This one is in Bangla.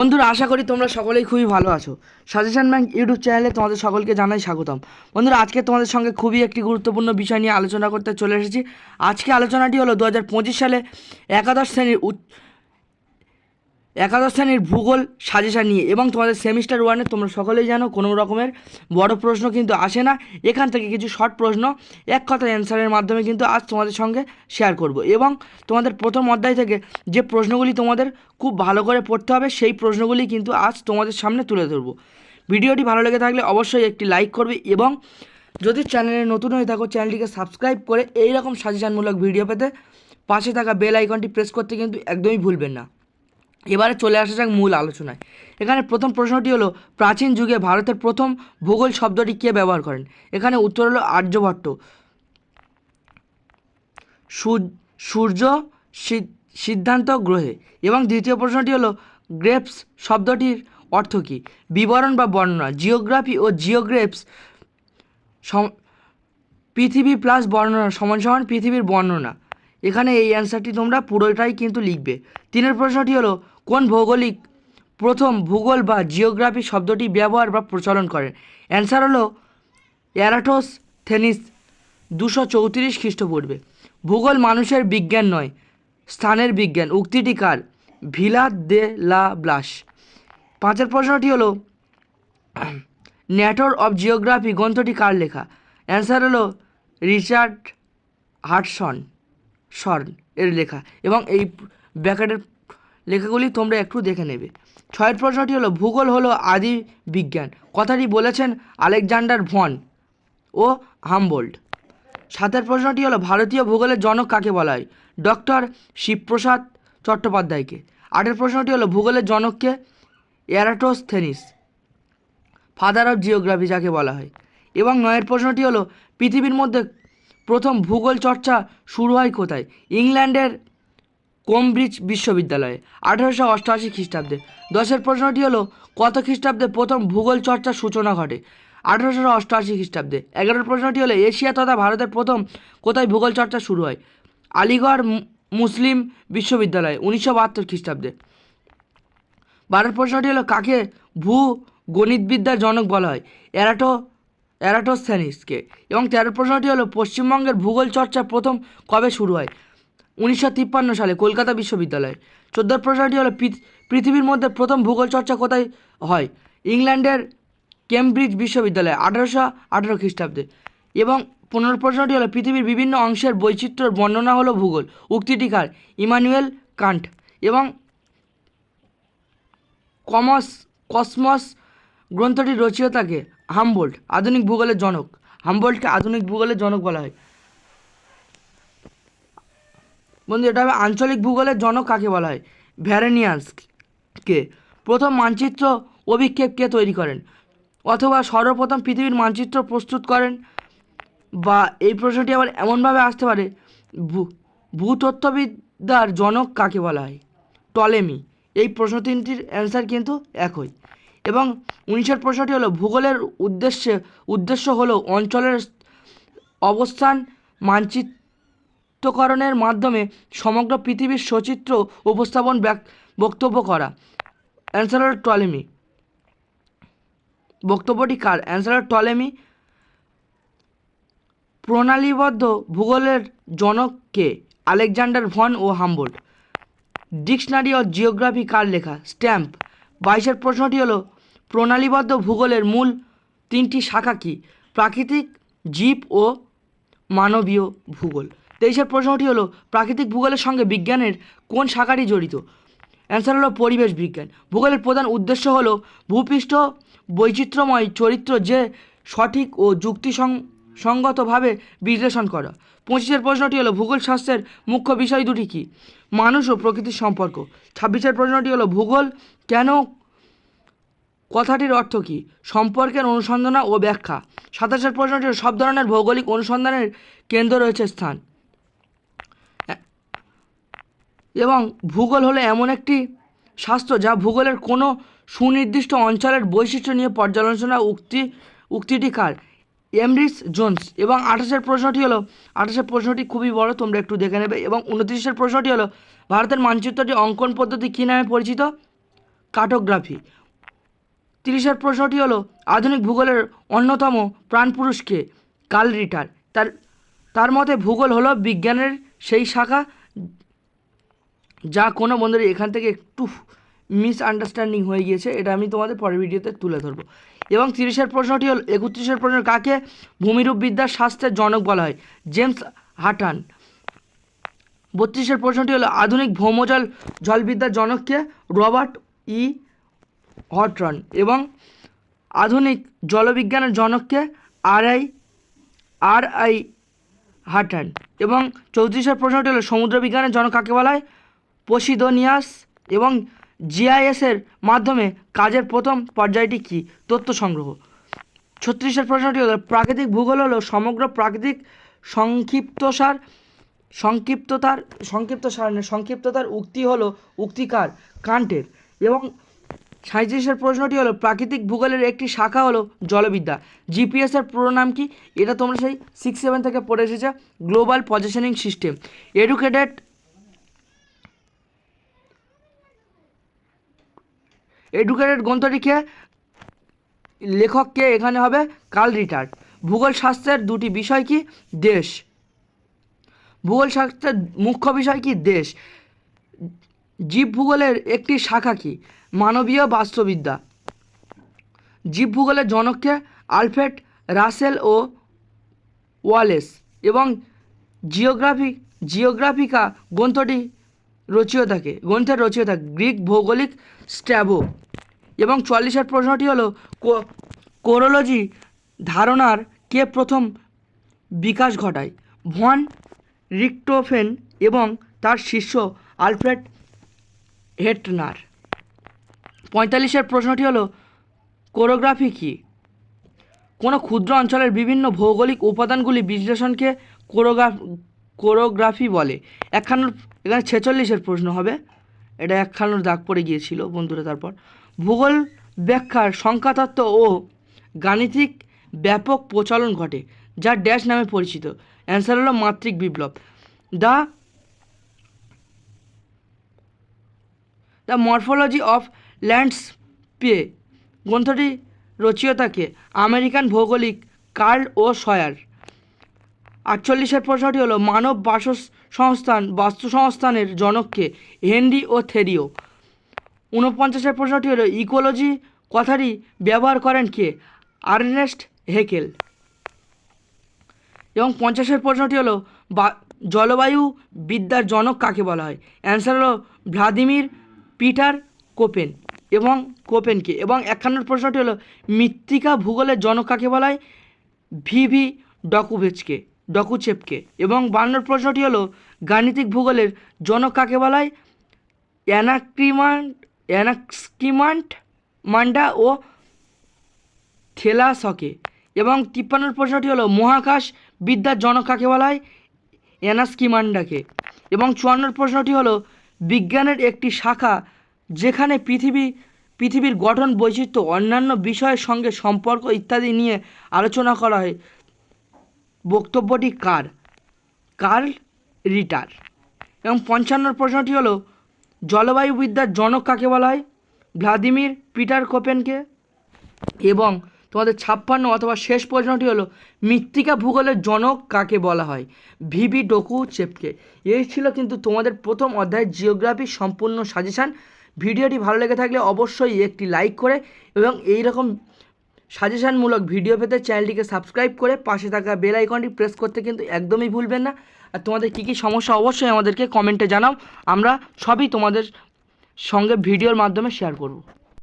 বন্ধুরা, আশা করি তোমরা সকলেই খুবই ভালো আছো। সাজেশন ব্যাংক ইউটিউব চ্যানেলে তোমাদের সকলকে জানাই স্বাগতম। বন্ধুরা, আজকে তোমাদের সঙ্গে খুবই একটি গুরুত্বপূর্ণ বিষয় নিয়ে আলোচনা করতে চলে এসেছি। আজকে আলোচনাটি হলো দু হাজার পঁচিশ সালে একাদশ শ্রেণির একাদশ শ্রেণির ভূগোল সাজেশান নিয়ে এবং তোমাদের সেমিস্টার ওয়ানে তোমরা সকলেই জানো কোনো রকমের বড় প্রশ্ন কিন্তু আসে না। এখান থেকে কিছু শর্ট প্রশ্ন, এক কথা অ্যান্সারের মাধ্যমে কিন্তু আজ তোমাদের সঙ্গে শেয়ার করব এবং তোমাদের প্রথম অধ্যায় থেকে যে প্রশ্নগুলি তোমাদের খুব ভালো করে পড়তে হবে, সেই প্রশ্নগুলি কিন্তু আজ তোমাদের সামনে তুলে ধরবো। ভিডিওটি ভালো লেগে থাকলে অবশ্যই একটি লাইক করবে এবং যদি চ্যানেলে নতুন হয়ে থাকো চ্যানেলটিকে সাবস্ক্রাইব করে এই রকম সাজেশানমূলক ভিডিও পেতে পাশে থাকা বেল আইকনটি প্রেস করতে কিন্তু একদমই ভুলবেন না। এবারে চলে আসা যাক মূল আলোচনায়। এখানে প্রথম প্রশ্নটি হলো, প্রাচীন যুগে ভারতের প্রথম ভূগোল শব্দটি কে ব্যবহার করেন? এখানে উত্তর হলো আর্যভট্ট। সূর- সূর্য সিদ্ধান্ত গ্রহে। এবং দ্বিতীয় প্রশ্নটি হলো, গ্রেপস শব্দটির অর্থ কী? বিবরণ বা বর্ণনা, জিওগ্রাফি ও জিওগ্রেপস পৃথিবী প্লাস বর্ণনা, সমান সমান পৃথিবীর বর্ণনা। এখানে এই অ্যান্সারটি তোমরা পুরোটাই কিন্তু লিখবে। তিনের প্রশ্নটি হলো কোন ভৌগোলিক প্রথম ভূগোল বা জিওগ্রাফি শব্দটি ব্যবহার বা প্রচলন করেন অ্যান্সার হলো অ্যারাটোস থেনিস, দুশো চৌত্রিশ খ্রিস্টপূর্বে। ভূগোল মানুষের বিজ্ঞান নয়, স্থানের বিজ্ঞান। উক্তিটি কার? ভিলা দে লা ব্লাস। পাঁচের প্রশ্নটি হলো, ন্যাটর অফ জিওগ্রাফি গ্রন্থটি কার লেখা? অ্যান্সার হলো রিচার্ড হার্টসন শর্ন এর লেখা। এবং এই ব্যাকেটের লেখাগুলি তোমরা একটু দেখে নেবে। ছয়ের প্রশ্নটি হলো, ভূগোল হলো আদি বিজ্ঞান। কথাটি বলেছেন আলেকজান্ডার ভন ও হামবোল্ড সাতের প্রশ্নটি হলো, ভারতীয় ভূগোলের জনক কাকে বলা হয়? ডক্টর শিবপ্রসাদ চট্টোপাধ্যায়কে। আটের প্রশ্নটি হলো, ভূগোলের জনককে অ্যারাটোস্থেনিস ফাদার অফ জিওগ্রাফি যাকে বলা হয়। এবং নয়ের প্রশ্নটি হলো, পৃথিবীর মধ্যে প্রথম ভূগোল চর্চা শুরু হয় কোথায়? ইংল্যান্ডের কেমব্রিজ বিশ্ববিদ্যালয়ে, আঠেরোশো অষ্টআশি খ্রিস্টাব্দে। দশের প্রশ্নটি হলো, কত খ্রিস্টাব্দে প্রথম ভূগোল চর্চার সূচনা ঘটে? আঠেরোশো অষ্টআশি খ্রিস্টাব্দে। এগারোর প্রশ্নটি হলো, এশিয়া তথা ভারতের প্রথম কোথায় ভূগোল চর্চা শুরু হয়? আলিগড় মুসলিম বিশ্ববিদ্যালয়, উনিশশো বাহাত্তর খ্রিস্টাব্দে। বারোর প্রশ্নটি হলো, কাকে ভূ গণিতবিদ্যার জনক বলা হয়? এরাটো অ্যারাটোস্থ্যানিসকে এবং তেরো প্রশ্নটি হলো, পশ্চিমবঙ্গের ভূগোল চর্চা প্রথম কবে শুরু হয়? উনিশশো তিপ্পান্ন সালে কলকাতা বিশ্ববিদ্যালয়ে। চোদ্দোর প্রশ্নটি হলো পৃথিবীর মধ্যে প্রথম ভূগোল চর্চা কোথায় হয়? ইংল্যান্ডের কেমব্রিজ বিশ্ববিদ্যালয়ে, আঠারোশো আঠারো খ্রিস্টাব্দে। এবং পনেরো প্রশ্নটি হলো, পৃথিবীর বিভিন্ন অংশের বৈচিত্র্যর বর্ণনা হলো ভূগোল। উক্তিটি কার ইমানুয়েল কান্ট এবং কমস, কসমস গ্রন্থটির রচয়িতাকে হামবোল্ট, আধুনিক ভূগোলের জনক। হামবোল্টকে আধুনিক ভূগোলের জনক বলা হয়। বন্ধু, এটা হবে আঞ্চলিক ভূগোলের জনক কাকে বলা হয়? ভ্যারেনিয়ান্সকে। প্রথম মানচিত্র অভিক্ষেপ কে তৈরি করেন? অথবা সর্বপ্রথম পৃথিবীর মানচিত্র প্রস্তুত করেন? বা এই প্রশ্নটি আবার এমনভাবে আসতে পারে ভূতত্ত্ববিদ্যার জনক কাকে বলা হয়? টলেমি। এই প্রশ্ন তিনটির অ্যান্সার কিন্তু একই। এবং উনিশের প্রশ্নটি হলো, ভূগোলের উদ্দেশ্যে, উদ্দেশ্য হলো অঞ্চলের অবস্থান মানচিত্রকরণের মাধ্যমে সমগ্র পৃথিবীর সচিত্র উপস্থাপন বক্তব্য করা। Answer Ptolemy. বক্তব্যটি কার? অ্যান্সার টলেমি প্রণালীবদ্ধ ভূগোলের জনককে আলেকজান্ডার ভন ও হামবোল্ড ডিকশনারি অফ জিওগ্রাফি কার লেখা? স্ট্যাম্প। বাইশের প্রশ্নটি হলো, প্রণালীবদ্ধ ভূগোলের মূল তিনটি শাখা কী? প্রাকৃতিক, জীব ও মানবীয় ভূগোল। তেইশের প্রশ্নটি হলো, প্রাকৃতিক ভূগোলের সঙ্গে বিজ্ঞানের কোন শাখাটি জড়িত? অ্যান্সার হলো পরিবেশ বিজ্ঞান। ভূগোলের প্রধান উদ্দেশ্য হলো, ভূপৃষ্ঠ বৈচিত্র্যময় চরিত্র যে সঠিক ও যুক্তিসং- সঙ্গতভাবে বিশ্লেষণ করা। পঁচিশের প্রশ্নটি হলো, ভূগোল শাস্ত্রের মুখ্য বিষয় দুটি কী? মানুষ ও প্রকৃতির সম্পর্ক। ছাব্বিশের প্রশ্নটি হলো, ভূগোল কেন কথাটির অর্থ কী? সম্পর্কের অনুসন্ধান ও ব্যাখ্যা। সাতাশের প্রশ্নটি হলো, সব ধরনের ভৌগোলিক অনুসন্ধানের কেন্দ্র রয়েছে স্থান। এবং ভূগোল হলো এমন একটি শাস্ত্র যা ভূগোলের কোনো সুনির্দিষ্ট অঞ্চলের বৈশিষ্ট্য নিয়ে পর্যালোচনা উক্তি, উক্তিটি কার? Emrys Jones. এবং আঠাশের প্রশ্নটি হলো, আঠাশের প্রশ্নটি খুবই বড়, তোমরা একটু দেখে নেবে। এবং উনত্রিশের প্রশ্নটি হলো, ভারতের মানচিত্রটি অঙ্কন পদ্ধতি কী নামে পরিচিত? কার্টোগ্রাফি তিরিশের প্রশ্নটি হলো, আধুনিক ভূগোলের অন্যতম প্রাণপুরুষকে কার্ল রিটার। তার তার মতে ভূগোল হলো বিজ্ঞানের সেই শাখা যা কোনো বন্ধুরা এখান থেকে একটু মিসআন্ডারস্ট্যান্ডিং হয়ে গিয়েছে, এটা আমি তোমাদের পরের ভিডিওতে তুলে ধরবো। এবং তিরিশের প্রশ্নটি হল, একত্রিশের প্রশ্ন কাকে ভূমিরূপ বিদ্যার স্বাস্থ্যের জনক বলা হয়? James Hutton. বত্রিশের প্রশ্নটি হলো, আধুনিক ভৌমজল জলবিদ্যার জনককে রবার্ট ই হটরন। এবং আধুনিক জলবিজ্ঞানের জনককে আর আই আর আই হাটান। এবং চৌত্রিশের প্রশ্নটি হলো, সমুদ্রবিজ্ঞানের জনক কাকে বলা হয়? পসিদোনিয়াস এবং জিআইএসের মাধ্যমে কাজের প্রথম পর্যায়টি কী? তথ্য সংগ্রহ। ছত্রিশের প্রশ্নটি হলো, প্রাকৃতিক ভূগোল হলো সমগ্র প্রাকৃতিক সংক্ষিপ্তসার, সংক্ষিপ্ততার সংক্ষিপ্ত সার সংক্ষিপ্ততার উক্তি হলো উক্তিকার কান্টের। এবং সাঁত্রিশের প্রশ্নটি হলো, প্রাকৃতিক ভূগোলের একটি শাখা হলো জলবিদ্যা। জিপিএসের পুরো নাম কি? এটা তোমরা সেই সিক্স সেভেন থেকে পড়ে এসেছে global positioning system educated educated গ্রন্থটিকে লেখককে এখানে হবে? কাল রিটার্ড। ভূগোল শাস্ত্রের দুটি বিষয় কি? দেশ। ভূগোল শাস্ত্রের মুখ্য বিষয় কি? দেশ। জীব ভূগোলের একটি শাখা কি? মানবীয় বাস্তুবিদ্যা। জীব ভূগোলের জনককে আলফ্রেড রাসেল ও ওয়ালেস। এবং জিওগ্রাফি, জিওগ্রাফিকা গ্রন্থটি রচিয়তাকে, গ্রন্থের রচিয়তা, গ্রিক ভৌগোলিক স্ট্যাবো এবং চুয়াল্লিশের প্রশ্নটি হলো কোরোলজি ধারণার কে প্রথম বিকাশ ঘটায়? ভন রিক্টোফেন এবং তার শিষ্য আলফ্রেড হেটনার। পঁয়তাল্লিশের প্রশ্নটি হলো, কোরোগ্রাফি কী? কোনো ক্ষুদ্র অঞ্চলের বিভিন্ন ভৌগোলিক উপাদানগুলি বিশ্লেষণকে কোরোগ্রাফ, কোরোগ্রাফি বলে। একখানোর এখানে ছেচল্লিশের প্রশ্ন হবে। এটা একখানোর দাগ পড়ে গিয়েছিল বন্ধুরা তারপর। ভূগোল ব্যাখ্যার সংখ্যাতত্ত্ব ও গাণিতিক ব্যাপক প্রচলন ঘটে, যা ড্যাশ নামে পরিচিত। অ্যান্সার হলো মাতৃক বিপ্লব। The the morphology of landscape গ্রন্থটি রচয়িতাকে আমেরিকান ভৌগোলিক কার্ল ও সয়ার আটচল্লিশের প্রশ্নটি হলো মানব বাসসংস্থান বাস্তুসংস্থানের জনককে, হেনরি ও থেরিও। ঊনপঞ্চাশের প্রশ্নটি হলো ইকোলজি, কথাটি ব্যবহার করেন কে? Ernst Haeckel. এবং পঞ্চাশের প্রশ্নটি হলো বা, জলবায়ু বিদ্যার জনক কাকে বলা হয়? অ্যান্সার হলো ভ্লাদিমির পিটার কোপেন এবং কোপেনকে। এবং একান্নর প্রশ্নটি হলো মৃত্তিকা ভূগোলের জনক কাকে বলা হয়? ভিভি ডকুভেচকে। ডকুচেপকে। এবং বান্নর প্রশ্নটি হলো, গাণিতিক ভূগোলের জনক কাকে বলায় অ্যানাক্রিমান্ট অ্যানাক্সকিমান্ট মান্ডা ও থেলাসকে। এবং তিপ্পান্নর প্রশ্নটি হলো, মহাকাশ বিদ্যার জনক কাকে বলা হয়? অ্যানাস্কিমান্ডাকে এবং চুয়ান্নর প্রশ্নটি হলো, বিজ্ঞানের একটি শাখা যেখানে পৃথিবী পৃথিবীর গঠন বৈচিত্র্য, অন্যান্য বিষয়ের সঙ্গে সম্পর্ক ইত্যাদি নিয়ে আলোচনা করা হয়। বক্তব্যটি কার? কার্ল রিটার। এবং পঞ্চান্নর প্রশ্নটি হলো জলবায়ুবিদ্যার জনক কাকে বলা হয়? ভ্লাদিমির পিটার কোপেনকে। এবং তোমাদের ছাপ্পান্ন অথবা শেষ প্রশ্নটি হলো, মৃত্তিকা ভূগোলের জনক কাকে বলা হয়? ভিবি ডোকু চেপকে এই ছিল কিন্তু তোমাদের প্রথম অধ্যায় জিওগ্রাফি সম্পূর্ণ সাজেশান। ভিডিওটি ভালো লেগে থাকলে অবশ্যই একটি লাইক করে এবং এই রকম সাজেশানমূলক ভিডিও পেতে চ্যানেলটিকে সাবস্ক্রাইব করে পাশে থাকা বেল আইকনটি প্রেস করতে কিন্তু একদমই ভুলবেন না। আর তোমাদের কী কী সমস্যা অবশ্যই আমাদেরকে কমেন্টে জানাও। আমরা সবই তোমাদের সঙ্গে ভিডিওর মাধ্যমে শেয়ার করব।